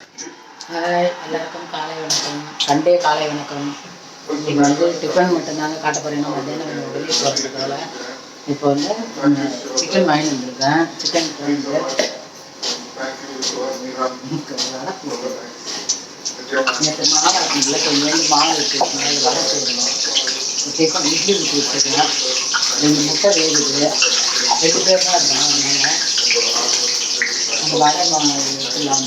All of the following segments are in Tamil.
ஹாய் எல்லாருக்கும் காலை வணக்கம். சண்டே காலை வணக்கம். இன்னைக்கு வந்து டிஃபன் மட்டும்தாங்க காட்ட போகிறேன் மத்தியானம் கொஞ்சம் வெளியே போகிறதுக்காக இப்போ வந்து சிக்கன் வாங்கி வந்திருக்கேன். சிக்கன் நேற்று மாவு கொஞ்சம் கொஞ்சோண்டு மாலை வச்சுருக்கேன் மாலை வடை செய்யணும் டிஃபன் இட்லி ஊற்றி வச்சுருக்கேன். ரெண்டு முட்டை வேகுது. ரெண்டு பேர் தான் இருக்காங்க. அதனால அந்த வடை மாவு எடுத்துலாம்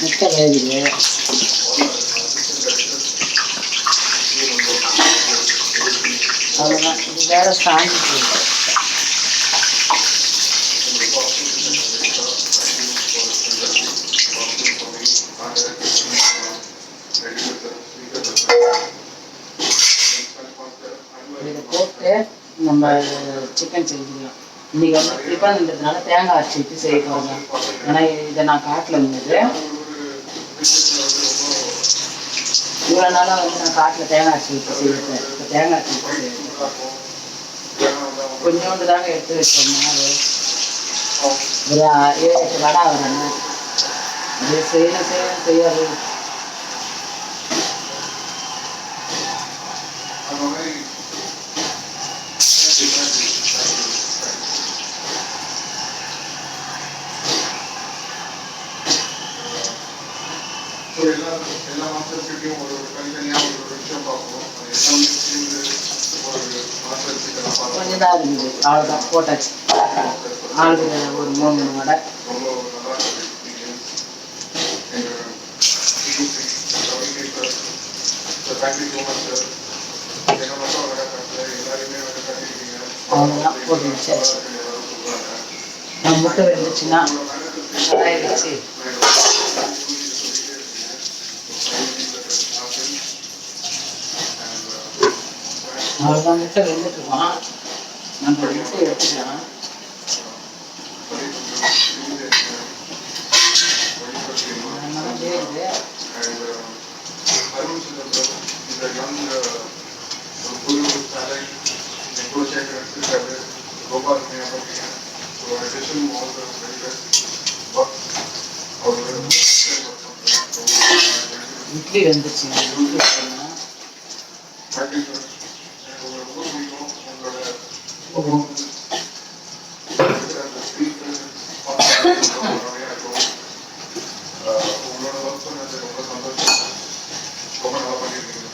முட்டை வேகுது அவ்வளோதான் இது வேற சாஞ்சி நம்ம சிக்கன் செஞ்சுக்கலாம் இன்னைக்கு வந்து டிஃபன்ன்றதுனால தேங்காய் அரைச்சி வச்சு செய்ய போகிறோங்க ஏன்னா இதை நான் காட்டில் இருந்தது இவ்வளோ நாளாக வந்து நான் காட்டில் தேங்காய் அரைச்சி வச்சு செய்வேன் இப்போ தேங்காய் அரைச்சி வச்சு கொஞ்சோண்டு தாங்க எடுத்து வச்சோம்னா ஒரு ஏழு எட்டு வடை வரேங்க அது செய்யணும் செய்யணும் செய்யாது ஸோ எல்லா எல்லா மாஸ்டர்ஸ்கிட்டையும் ஒரு ஒரு தனித்தனியாக ஒரு ஒரு விஷயம் பார்ப்போம் அது எல்லாமே சேர்ந்து ஒரு மாஸ்டர் கிட்ட பார்ப்போம் கொஞ்சம் தான் இருக்குது அவ்வளோதான் போட்டாச்சு. ஆளுக்கு ஒரு மூணு மூணு வடை ரொம்ப நல்லா இருந்தது எக்ஸ்பீரியன்ஸ் எங்கள் சார் அவ்வளோதான் நம்ம முட்டை வெந்துச்சுன்னா கடாய் வச்சு அவ்வளோதான் முட்டை வெந்துட்டுருக்கோம் நம்ம ஒரு முட்டை எடுத்துக்கலாம் அதனால வேகுது இட்லி வெந்துச்சு இட்லி வைக்கணும். உங்களோட ஒர்க் பண்ணது ரொம்ப சந்தோஷம் ரொம்ப நல்லா பண்ணியிருக்கீங்க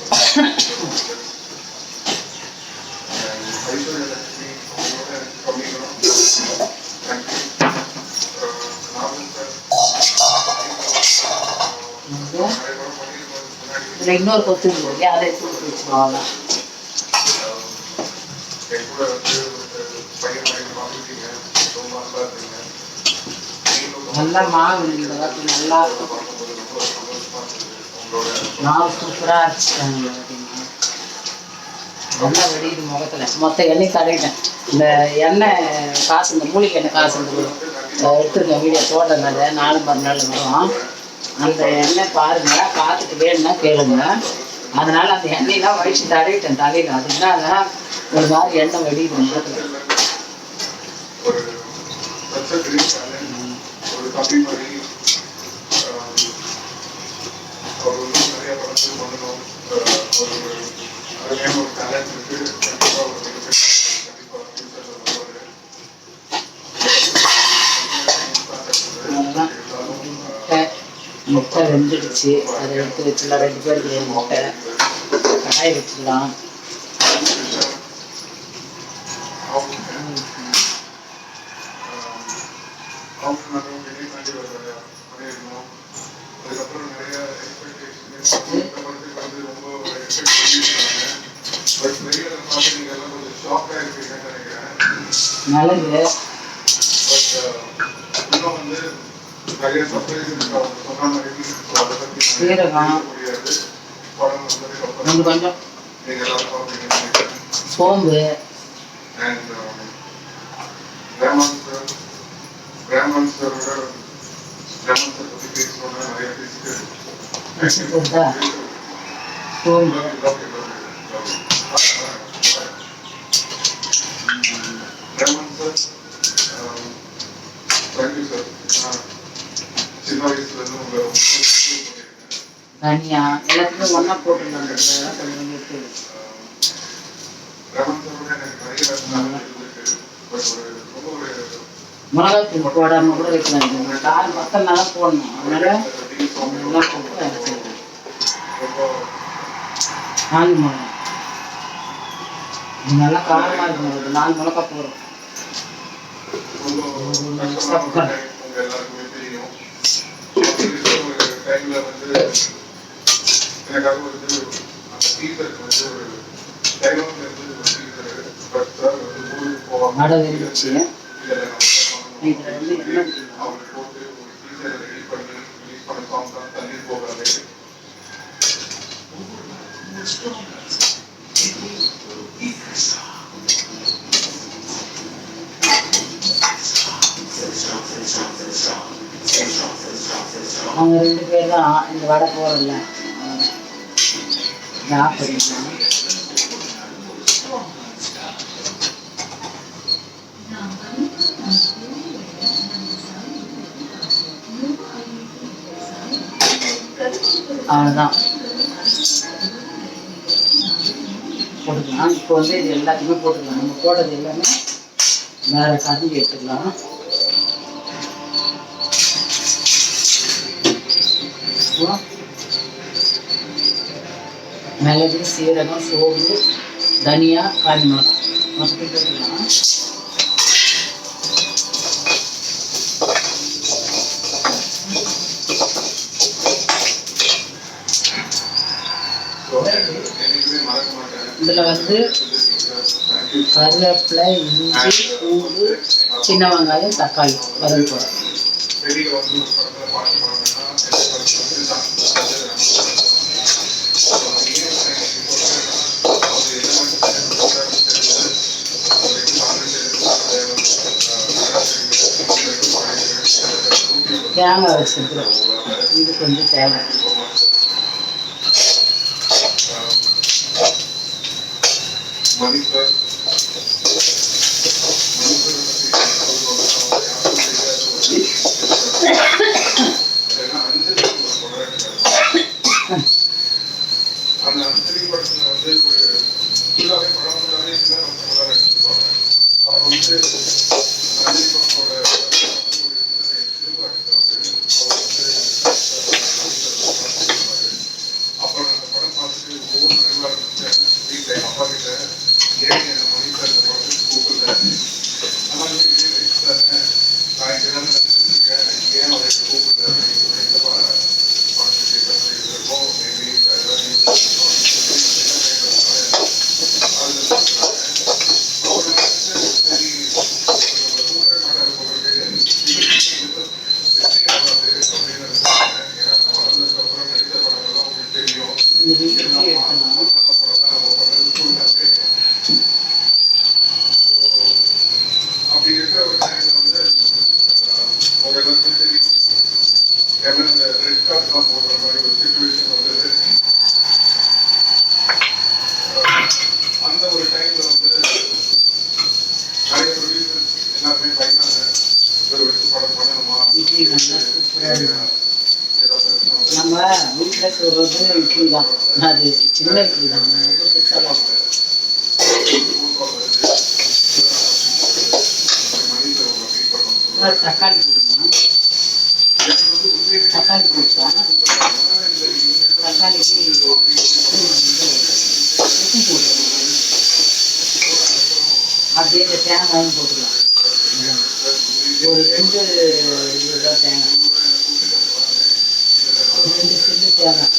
ஐஸ்வர்யா லட்சுமி உங்களோட எனக்கு கம்மிக்கணும் தேங்க்யூ நாவல் சார் வந்து நிறைய படம் பண்ணியிருக்கோம் முன்னாடி இதில் இன்னொரு கொத்து இருக்கு இல்லையா அதை எடுத்து ஊற்றி வச்சுருவோம் அவ்வளோதான் என் கூட வந்து ஒரு பையன் பையன் வாங்கிட்டீங்க ரொம்ப நல்லா நல்லா மாவு இந்த நல்லா இருக்கும் மாவு சூப்பராக அரைச்சிட்டாங்க நல்லா வெடியுது முகத்தில். மொத்த எண்ணெய் தடவிட்டேன் இந்த எண்ணெய் காசு இந்த மூலிகை எண்ணெய் காசு எடுத்துருக்கேன் வீடியோ போட்டனால நாலு மறுநாள் வரும். அந்த எண்ணெய் பாருங்க பார்த்துட்டு வேணும்னா கேளுங்க அதனால அந்த எண்ணெயெல்லாம் வடிச்சு தடவிட்டேன் தலையில் அதனால ஒரு மாதிரி எண்ணெய் வழி ஒரு such முட்டை வெந்துடுச்சு. அதை எடுத்து வச்சுலாம் ரெண்டு பேருக்கு ஒரு முட்டை. கடாய் வச்சுக்கலாம். மிளகு. சீரகம். பேச முடியாது படம் வந்ததுக்கு அப்புறம் கொஞ்சம் கொஞ்சம் நீங்க எல்லாரும் பார்ப்பீங்கன்னு நினைக்கிறேன் சோம்பு and um, Rahman தனியா எல்லாத்துக்கும் ஒன்றா போட்டுருந்தாங்க கொஞ்சம் இருக்கு மிளகாத்தூள் போடாம கூட வைக்கலாம் கால் மொத்தம் நல்லா போடணும் அதனால டீ போட்டு நாலு மிளகா நல்லா காரமாக இருக்கும் ஒரு நாலு மிளகா போடுறோம் கஷ்டமான ஒரு time உங்க எல்லாருக்குமே தெரியும் அப்படி இருக்கிற டைம்ல வந்து எனக்காக வந்து அந்த டீச்சருக்கு வந்து ஒரு டைலாக்ல இருந்து ஒரு டீச்சர் பட் வந்து ஊருக்கு போவாங்க நட விரும்பிச்சு இதெல்லாம் நம்ம இதில் வந்து என்ன அவங்க போட்டு ஒரு டீச்சரை ரெடி பண்ணி ரிலீஸ் பண்ண சாங் தான் தண்ணி போகாது அவங்க ரெண்டு பேர் தான் இந்த வடை ஆஃப் பண்ணிக்கலாம் அவ்வளோதான் போட்டுக்கலாம். இப்போ வந்து இது எல்லாத்தையுமே போட்டுக்கலாம். நம்ம போடுறது எல்லாமே வேறு கரண்டி எடுத்துக்கலாம். அப்புறம் மிளகு சீரகம் சோம்பு தனியா காய் மிளகா. மொத்தத்தையும் போட்டுக்கலாம். ஸோ இதில் வந்து கருவேப்பிலை இஞ்சி பூண்டு சின்ன வெங்காயம் தக்காளி வதங்க போகிறோம் வெளியில வந்து ஒரு படத்துல பாட்டு பாடுறேன்னா எந்த படத்துல வந்து நான் அது நம்ம So, ஏன் எனக்கு இப்போ சொல்றேன்னா, அவர் என்ன மாதிரி சொல்றாருன்னு தெரியல. அவர் எப்படி பாடுறது தெரியல. தேங்காய் வச்சுருக்குறோம். இது கொஞ்சம் தேவை. வந்து சார் மணி சார் பத்தி ஏன்னா அஞ்சலி ஒரு படம் எடுத்தாரு. அந்த அஞ்சலி படத்துல வந்து ஒரு ஃபுல்லாவே படம் ஃபுல்லாவே சின்ன பசங்க தான் நடிச்சிருப்பாங்க அவர் வந்து அந்த அஞ்சலி படத்தோட ஒரு சின்ன எக்ஸ்பிரஸ் அவர் வந்து அப்புறம் அந்த படம் பார்த்துட்டு ஒவ்வொரு நடுவாக இருந்துச்சு வீட்டில் அப்பா கிட்ட ஏன் என்ன மணி சார் இந்த படத்துக்கு கூப்பிடல ஆனால் வந்து இதே ரைட் தானே நான் இங்கே தான் நடிச்சிட்டு இருக்கேன் ஏன் அவரை கூப்பிடல அப்படின்னு சொல்லி இந்த படம் படத்துக்கு ஏற்ற மாதிரி இருக்கும் மேபி அதெல்லாம் தெரியும் இந்த வீட்டுக்கு எடுத்துக்கலாம் அப்படி இருக்கிற ஒரு டைம்ல வந்து உங்க தெரியும் இந்த ரெட் கார்ட்லாம் போடுற மாதிரி ஒரு சுச்சுவேஷன் வந்தது அந்த ஒரு டைம்ல வந்து நிறைய ப்ரொடியூசர்ஸ் எல்லாருமே பயந்தாங்க ஒரு வருஷம் படம் பண்ணணுமா ஏதோ நம்ம வீட்டில் சொல்றது இப்படிதான் தான் அது சின்ன இட்லி தான். ரொம்ப பெருசாக தக்காளி போட்டுக்கலாம். தக்காளி போட்டுக்கலாம். தக்காளிக்கு உப்பு போட்டுக்கலாம். அப்படியே இந்த தேங்காயும் போட்டுக்கலாம். ஒரு ரெண்டு இதுதான் தேங்காய். ரெண்டு சில்லு தேங்காய்.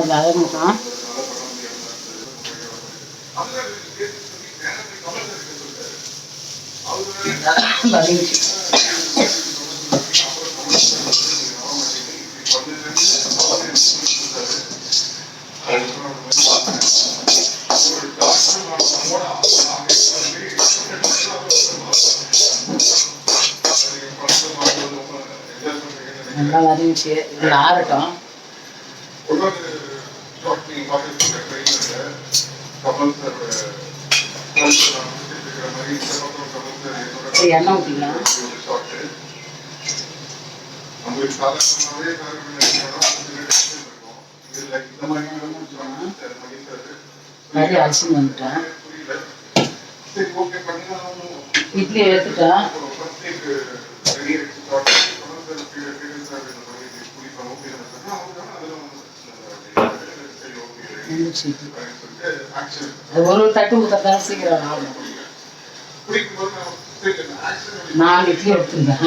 அதில் அலங்கலாம் நல்லா வதங்கிச்சு இதில் ஆறட்டும். சரி ஊற்றிக்கலாம் நம்மளுக்கு சாதாரணமாகவே இதுல இந்த மாதிரி நிறைய அரிசி வந்துட்டேன் சரி ஓகே இட்லி எடுத்துட்டேன். அது ஒரு தட்டு கொடுத்தா சீக்கிரம் ஆகும். நாலு இட்லி எடுத்துருந்தேன்.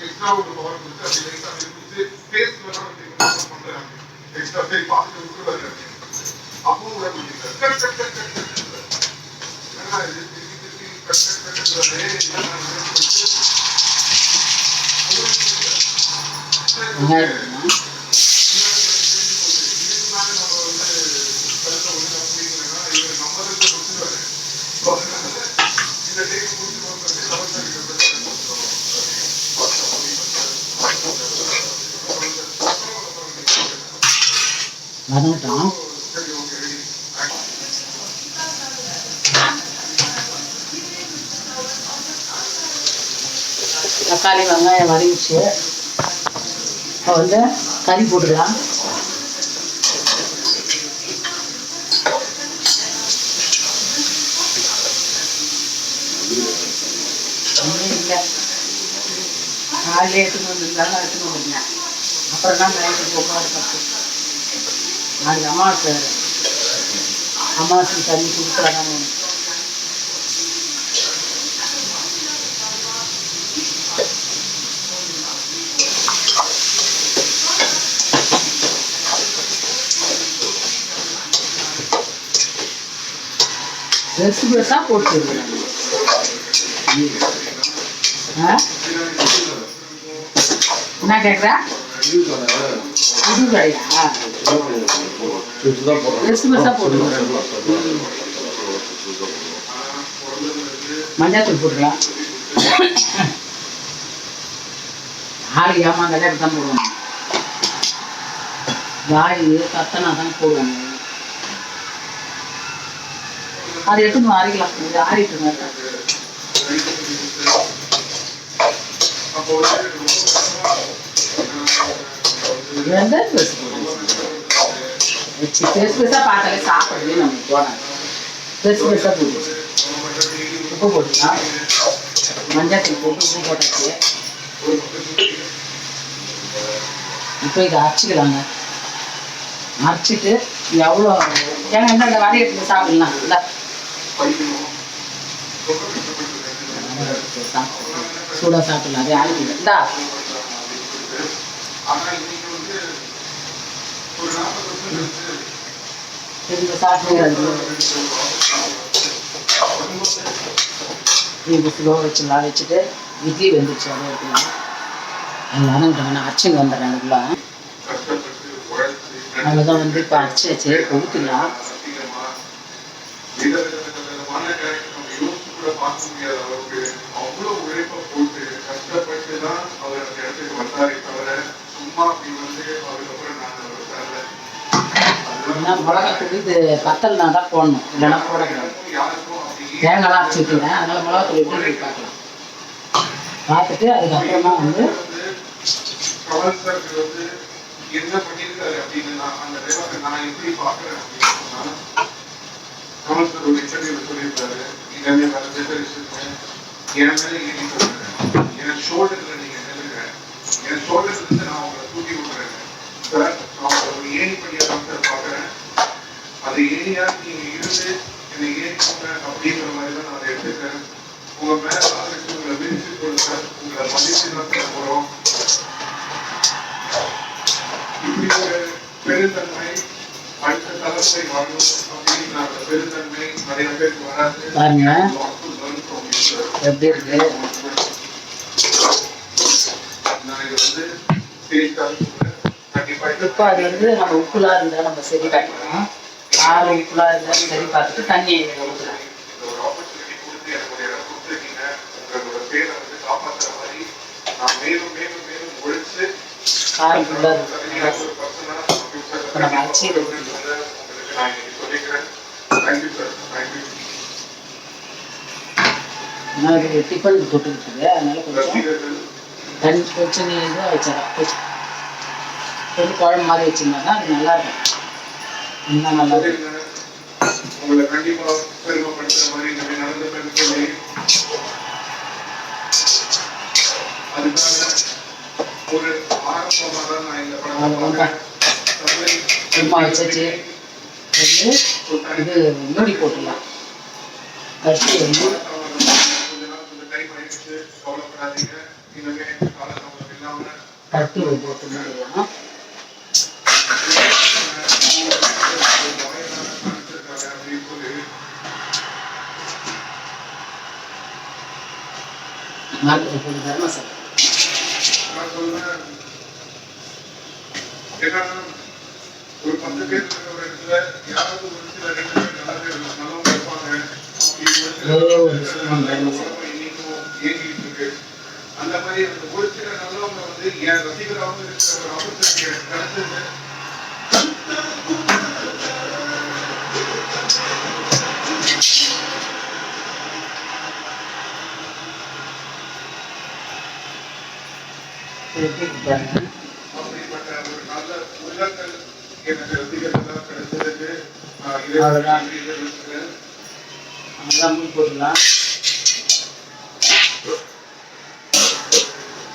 இன்னொரு நாலு இட்லி நல்லா முறுமுறுன்னு எக்ஸ்ட்ரா சரி பார்த்துட்டு விட்டுருவாரு அப்போ விட முடியல cut cut cut cut cut என்னடா இது திருப்பி திருப்பி கட் கட் கட் கட்டுறாரு வெங்காயம் போடணும். வதங்கட்டும் தக்காளி வெங்காயம் வதங்கிச்சு இப்போ வந்து கறி போட்டுக்கலாம். காலையில் எடுத்துன்னு வந்துருந்தாலும் எடுத்துன்னு வந்துருந்தேன் அப்புறம் தான் நைட்டு போக்குவரத்து பத்து நாளைக்கு அமாவாசை வேறு அமாவாசை தண்ணி கொடுக்குறாங்க பெருசு பெருசாக போட்டு ஆ பெருசு மஞ்சள் போட்டுக்கலாம். ஆள் ஏமாந்தாலே அப்படி தான் போடுவாங்க. வாயு கத்தனா தான் போடுவாங்க. அது எடுத்துன்னு அரைக்கலாம். இது ஆறிட்டு இருந்தா வச்சு பெருசு பெருசாக பார்த்தாலே சாப்பிடவே நமக்கு தோணாது பெருசு பெருசாக போட்டு உப்பு போட்டுக்கலாம் மஞ்சள் தூள் போட்டு உப்பு போட்டாச்சு இப்போ இதை அரைச்சிக்கலாங்க அரைச்சிட்டு எவ்வளோ ஏன்னா என்ன இந்த வடையை எடுத்து சாப்பிடலாம் இல்லை சூடாக சாப்பிடலாம் அதே ஆளுக்கு இந்தா இப்போ ஸ்லோ வச்சுலாம் வச்சுட்டு இட்லி வெந்துச்சு அதை எடுத்துக்கலாம் எல்லாரும் நான் அரைச்சிங்க வந்துடுறேன் அவ்வளோதான் வந்து இப்போ அரைச்சாச்சு ஊற்றிடலாம் சும்மா அப்படி வந்து அதுக்கப்புறம் ஏன்னா மிளகாத்தூள் தூள் இது நான் தான் போடணும் இல்லைன்னா போடக்கூடாது யாருக்கும் அப்படி தேங்காய்லாம் அரைச்சி அதனால மிளகாத்தூள் எப்படி பார்க்கலாம் பார்த்துட்டு அதுக்கப்புறமா வந்து வந்து என்ன பண்ணியிருக்காரு அப்படின்னு நான் அந்த டைலாக நான் எப்படி பார்க்குறேன் அப்படின்னு சொன்னா கமல் சார் ஒரு இன்டர்வியூல சொல்லியிருக்காரு நீங்க வேற என் மேல ஏறி என் நீங்க நில்லுங்க என் ஷோல்டர்ல நான் உங்களை தூக்கி விடுறேன் சார் நான் உங்களை ஒரு ஏணி படியா தான் சார் பார்க்குறேன் அது ஏணியா நீங்க இருந்து என்னை ஏற்றுங்க அப்படிங்கிற மாதிரி தான் நான் எடுத்துக்கிறேன். உங்க மேல ஆதரிச்சு உங்களை விரிச்சு கொடுக்க உங்களை மதிச்சு தான் தர போறோம். இப்படி ஒரு பெருந்தன்மை அடுத்த தலைமுறை வரணும் அந்த பெருந்தன்மை நிறைய பேருக்கு வராது. எப்படி இருக்கு? நான் இது வந்து கண்டிப்பா இப்போ அது வந்து நம்ம உப்புலா இருந்தால் நம்ம சரி காட்டணும் காரம் உப்புலா இருந்தால் சரி பார்த்துட்டு தண்ணி ஊற்றலாம் நான் காரம் ஃபுல்லாக நம்ம இதை இது டிஃபன் தொட்டுக்கிட்டு அதனால கொஞ்சம் தண்ணி கொஞ்சம் நீ வச்சிடலாம். கொஞ்சம். குழம்பு மாதிரி வச்சிருந்தா அது நல்லா இருக்கும் இன்னும் நல்லா இருக்கும் சொல்லிருங்க. உங்களை கண்டிப்பா பெருமைப்படுத்துற மாதிரி இந்த நடந்துப்பேன்னு சொல்லி அதுக்காக ஒரு ஆரம்பமா தான் நான் இந்த வந்து இது மூடி போட்டுடலாம். அரிசி வந்து நாள் கொஞ்சம் ஒரு பத்து பேர் ஒரு இடத்துல யாராவது ஒரு சில ரெண்டு பேர் நல்லவங்க இருப்பாங்க இயங்கிட்டு இருக்கு அந்த மாதிரி அந்த ஒரு சில நல்லவங்க வந்து என் ரசிகராகவும் இருக்கிற ஒரு ஆப்பர்ச்சுனிட்டி கருத்து அப்படிப்பட்ட ஒரு நல்ல உள்ளங்கள் எனக்கு ரசிகர்களாக கிடைச்சதுக்கு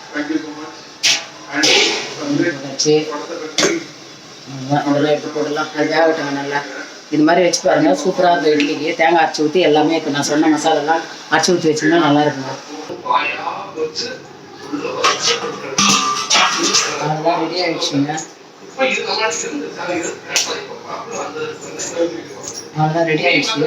தேங்க்யூ ஸோ மச் எடுத்து போடலாம் அது நல்லா இது மாதிரி வச்சு பாருங்க சூப்பராக இருக்கும் இட்லிக்கு தேங்காய் அரைச்சி ஊற்றி எல்லாமே இப்போ நான் சொன்ன மசாலாலாம் அரைச்சி ஊற்றி வச்சுருந்தா நல்லா இருக்குங்க அதெல்லாம் ரெடி ஆயிடுச்சுங்க அதெல்லாம் ரெடி ஆயிடுச்சு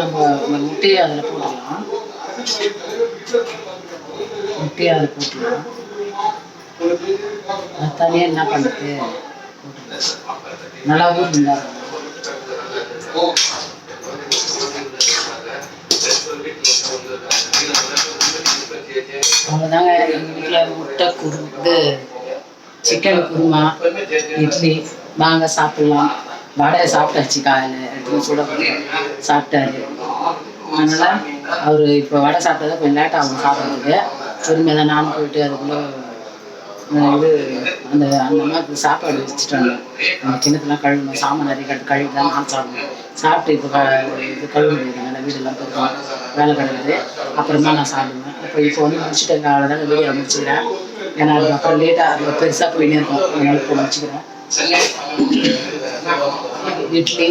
நம்ம முட்டையை அதில் போட்டுக்கலாம். முட்டையை அதில் போட்டுக்கலாம். தனியாக என்ன பண்ணுறது நல்லா ஊறுதுங்க அவ்வளோதாங்க எங்கள் வீட்டில் முட்டை குரு இது சிக்கன் குருமா இட்லி வாங்க சாப்பிட்லாம். வடை சாப்பிட்டாச்சு காலையில் எடுத்து சுட சாப்பிட்டாரு. அதனால் அவர் இப்போ வடை சாப்பிட்டதை கொஞ்சம் லேட்டாக ஆகும் சாப்பிட்றதுக்கு. பொறுமையாக தான் நானும் போயிட்டு அதுக்குள்ளே இது அந்த அந்த அம்மாவுக்கு சாப்பாடு வச்சுட்டாங்க. கிணத்துலாம் கழுவணும் சாமான் நிறைய கட்டு கழுவி தான் நான் சாப்பிடணும். சாப்பிட்டு இப்போ இது இது கழுவி முடியுதுங்க வீடெல்லாம் போகிறோம் வேலை கிடக்குது அப்புறமா நான் சாப்பிடுவேன். அப்போ இப்போ வந்து முடிச்சுட்டேங்க அவ்வளோதான் வீடியோ முடிச்சுக்கிறேன். ஏன்னா அதுக்கப்புறம் லேட்டாக அது பெருசாக போயினே இருக்கும். அதனால இப்போ முடிச்சுக்கிறேன். இட்லி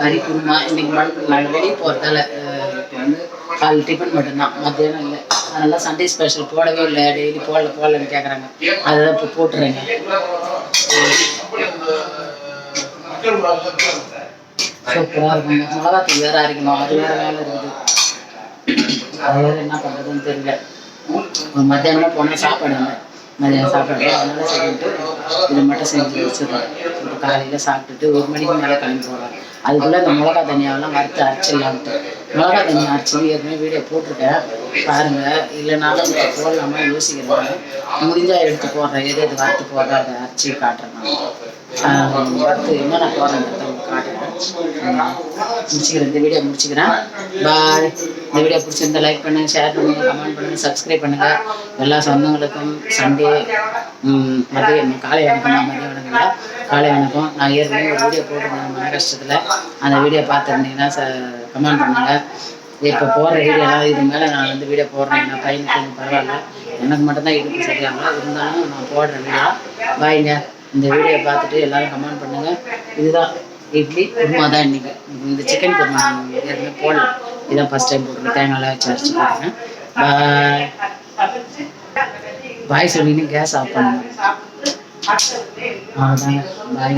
கறி குருமா இன்னைக்கு மழை நாங்கள் வெளியே போகிறதால இப்போ வந்து கால் டிஃபன் மட்டும்தான். மத்தியானம் இல்லை. அதனால சண்டே ஸ்பெஷல் போடவே இல்லை. டெய்லி போடல போடலன்னு கேட்குறாங்க அதுதான் இப்போ போட்டுறேங்க. சூப்பராக இருக்குங்க. மிளகாத்தூள் வேற அரைக்கணும். அது வேறு வேலை இருக்குது. அது வேறு என்ன பண்ணுறதுன்னு தெரியல. மத்தியானமாக போனால் சாப்பாடு இல்லை. மதியானம் சாப்பாடு அதனால சரின்ட்டு இது மட்டும் செஞ்சு வச்சுருவேன் இப்போ காலையில் சாப்பிட்டுட்டு ஒரு மணிக்கு மேலே கிளம்பி போகிறேன் அதுக்குள்ளே இந்த மிளகா தனியாவெல்லாம் வறுத்து அரைச்சிடலான்ட்டு. மிளகா தனியா அரைச்சி ஏற்கனவே வீடியோ போட்டிருக்கேன். பாருங்கள் இல்லைனாலும் இப்போ போடலாமா யோசிக்கிறேன் முடிஞ்சால் எடுத்து போடுறேன். எது எது வறுத்து போடுறேன் அதை அரைச்சி காட்டுறேன் நான் ஆஹ் வறுத்து என்னென்ன போடுறேங்கிறத உங்களுக்கு காட்டுறேன். முடிச்சுக்கிறேன். இந்த வீடியோ முடிச்சுக்கிறேன். பாய் இந்த வீடியோ பிடிச்சிருந்தா லைக் பண்ணுங்க ஷேர் பண்ணுங்க கமெண்ட் பண்ணுங்க சப்ஸ்கிரைப் பண்ணுங்க. எல்லா சொந்தங்களுக்கும் சண்டே மதியம் காலை வணக்கம் நான் மதிய வணக்கங்களா காலை வணக்கம். நான் ஏற்கனவே ஒரு வீடியோ போட்டிருந்தேன் மன கஷ்டத்தில் அந்த வீடியோ பார்த்துருந்தீங்கன்னா ச கமெண்ட் பண்ணுங்க. இப்போ போடுற வீடியோலாம் இது மேலே நான் வந்து வீடியோ போடுறேன். நான் பையனுக்கு பரவாயில்ல. எனக்கு மட்டும்தான் இடுப்பு சரியாகல. இருந்தாலும் நான் போடுற வீடியோ பாய்ங்க இந்த வீடியோ பார்த்துட்டு எல்லாரும் கமெண்ட் பண்ணுங்க. இதுதான் இட்லி குருமா தான் இன்னைக்கு. இந்த சிக்கன் குருமா எதுவுமே ஏற்கனவே போடல. இதான் ஃபர்ஸ்ட் டைம் போட்டுருக்கேன். தேங்காய்லாம் வச்சு அரைச்சி போட்டுருக்கேன். பாய் பாய் சொல்லின்னு கேஸ் ஆஃப் பண்ணுங்க அவ்வளோதாங்க பாய்